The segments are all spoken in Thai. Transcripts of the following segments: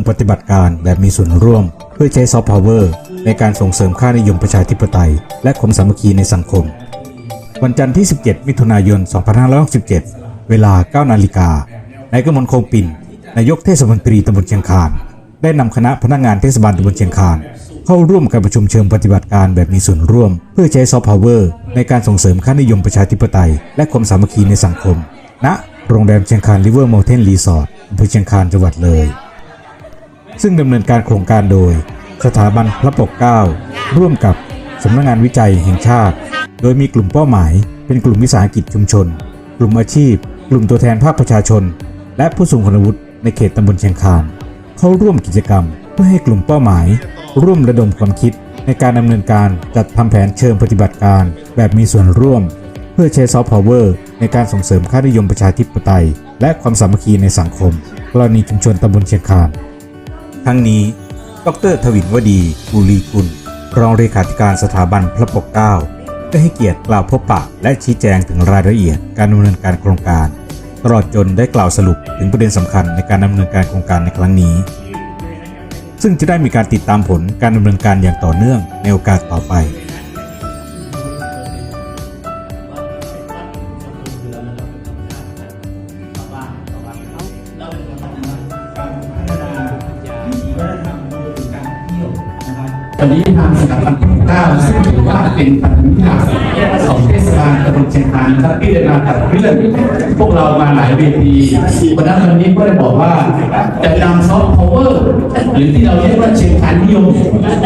งปฏิบัติการแบบมีส่วนร่วม เพื่อใช้ซอฟต์พาวเวอร์ในการส่งเสริมค่านิยมประชาธิปไตย และความสามัคคีในสังคม วันจันทร์ที่ 17 มิถุนายน 2567 เวลา 9 นาฬิกานายกมลโคงปิ่นนายกเทศมนตรีตำบลเชียงคาน ได้นำคณะพนักงานเทศบาลตำบลเชียงคาน เข้าร่วมการประชุมเชิงปฏิบัติการแบบมีส่วนร่วม เพื่อใช้ซอฟต์พาวเวอร์ในการส่งเสริมค่านิยมประชาธิปไตย และความสามัคคีในสังคมณโรงแรมเชียงคานริเวอร์ u มเทนรีสอร์ทอำเภอเชียงคานจังหวัดเลย ซึ่งดำเนินการโครงการโดย สถาบันพระปกเกล้าร่วมกับสำนักงานวิจัยแห่งชาติ โดยมีกลุ่มเป้าหมายเป็นกลุ่มวิสาหกิจชุมชน กลุ่มอาชีพ กลุ่มตัวแทนภาคประชาชน และผู้ทรงคุณวุฒิในเขตตำบลเชียงคานเข้าร่วมกิจกรรม เพื่อให้กลุ่มเป้าหมาย ร่วมระดมความคิดในการดำเนินการจัดทำแผนเชิงปฏิบัติการ แบบมีส่วนร่วม เพื่อใช้ซอฟต์พาวเวอร์ในการส่งเสริมค่านิยมประชาธิปไตย และความสามัคคีในสังคม กรณีชุมชนตำบลเชียงคาน ทั้งนี้ ดรทวินวดีบุรีกุล รองเลขาธิการสถาบันพระปกเกล้าได้ให้เกียรติกล่าวพบปะและชี้แจงถึงรายละเอียดการดำเนินการโครงการ ตลอดจนได้กล่าวสรุปถึงประเด็นสำคัญในการดำเนินการโครงการในครั้งนี้ ซึ่งจะได้มีการติดตามผลการดำเนินการอย่างต่อเนื่องในโอกาสต่อไป วันนี้ทางสถาบันพระเก้าซึ่งถือว่าเป็นพันธมิตรหลักของเทศบาลตำบลเชียงคานครับที่ได้มาขับเคลื่อนพวกเรามาหลายเวทีวันนั้นวันนี้ก็ได้บอกว่าจะนำซอฟต์พาวเวอร์หรือที่เราเรียกว่าเชียงคานนิยม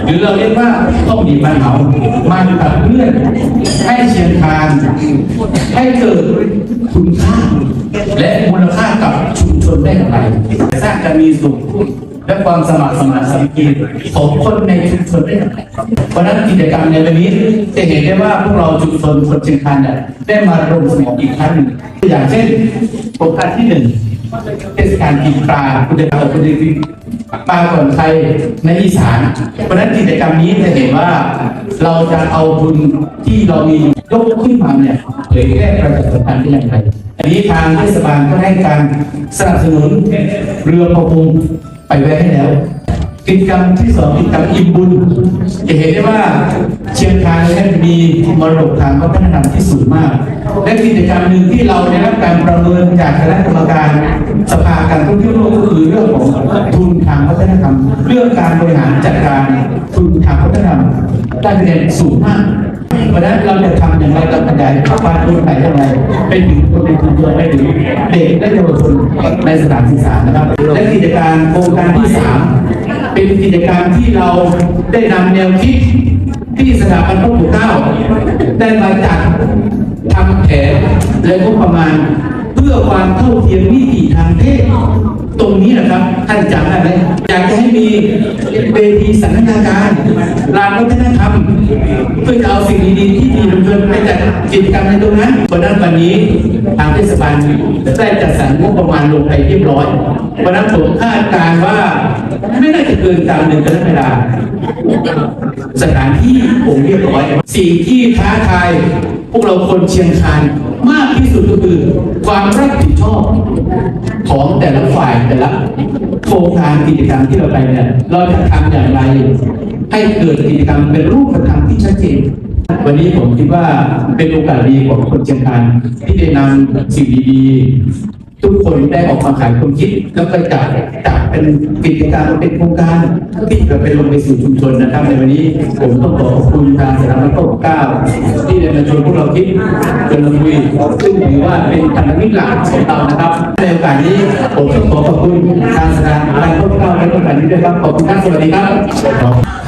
หรือเราเรียกว่าต้องดีบ้านเหามาขับเคลื่อนให้เชียงคานให้เกิดคุณค่าและมูลค่ากับชุมชนได้อย่างไรสร้างการมีสุข และความสมัครสมานสามัคคีของคนในชุมชนได้อย่างไรเพราะนั้นกิจกรรมในวันนี้จะเห็นได้ว่าพวกเราชุมชนคนเชียงคานเนี่ยได้มาร่วมสมองอีกครั้งหนึ่งอย่างเช่นโครงการที่หนึ่งเทศกาลกินปลาคุณจะเอาคุณจะกินปลาก่อนใครในอีสาน เพราะนั้นกิจกรรมนี้จะเห็นว่าเราจะเอาทุนที่เรามียกขึ้นมาเนี่ยเผยแพร่ประชาสัมพันธ์ได้อย่างไร อันนี้ทางเทศบาลก็ให้การสนับสนุนเรือประมง ไปไว้ให้แล้วกิจกรรมที่สองกิจกรรมอิ่มบุญ จะเห็นได้ว่าเชียงคานเนี่ยมีมรดกทางวัฒนธรรมที่สูงมาก และกิจกรรมหนึ่งที่เราได้รับการประเมินจากคณะกรรมการสภาการท่องเที่ยวโลกก็คือเรื่องของทุนทางวัฒนธรรม เรื่องการบริหารจัดการทุนทางวัฒนธรรมได้คะแนนสูงมาก เพราะนั้นเราจะทำอย่างไรเราขยายความรู้ไหนอย่างไงไปถึงคนในชุมชนไปถึงเด็กและเยาวชนในสถานศึกษานะครับ และกิจการโครงการที่สามเป็นกิจการที่เราได้นำแนวคิดที่สถาบันพระปกเกล้าได้มาจัดทำแผนและงบประมาณ พื่อความเท่าเทียมวิถีทางเพศตรงนี้นะครับท่านจำได้ไหมอยากจะให้มีเวทีสันทนาการลานวัฒนธรรมเพื่อจะเอาสิ่งดีๆที่มีชุมชนไปจัดกิจกรรมในตรงนั้นเพราะนั้นวันนี้ทางเทศบาลได้จัดสรรงบประมาณลงไปเรียบร้อยเพราะนั้นผมคาดการว่าไม่น่าจะเกินตามหนึ่งกรกฎาคมสถานที่ผมเรียบร้อยสิ่งที่ท้าทาย พวกเราคนเชียงคานมากที่สุดก็คือ ความรับผิดชอบของแต่ละฝ่ายแต่ละโครงการกิจกรรมที่เราไปเนี่ยเราจะทำอย่างไร ให้เกิดกิจกรรมเป็นรูปธรรมที่ชัดเจนวันนี้ผมคิดว่าเป็นโอกาสดีของคนเชียงคานที่ได้นำสิ่งดีๆ ทุกคนได้ออกมาขายความคิดแล้วก็จัดจัดเป็นกิจกรรเป็นโครงการที่จะไปลงไปสู่ชุมชนนะครับ ในวันนี้ผมต้องขอขอบคุณทางสถาบันพระปกเก้าที่ได้มาชวนพวกเราคิดจนเราคุยซึ่งถือว่าเป็นพันธมิตรหลักของเรานะครับ ในโอกาสนี้ผมต้องขอขอบคุณทางสถาบันพระปกเก้าในโอกาสนี้ด้วยครับขอบคุณท่านสวัสดีครับ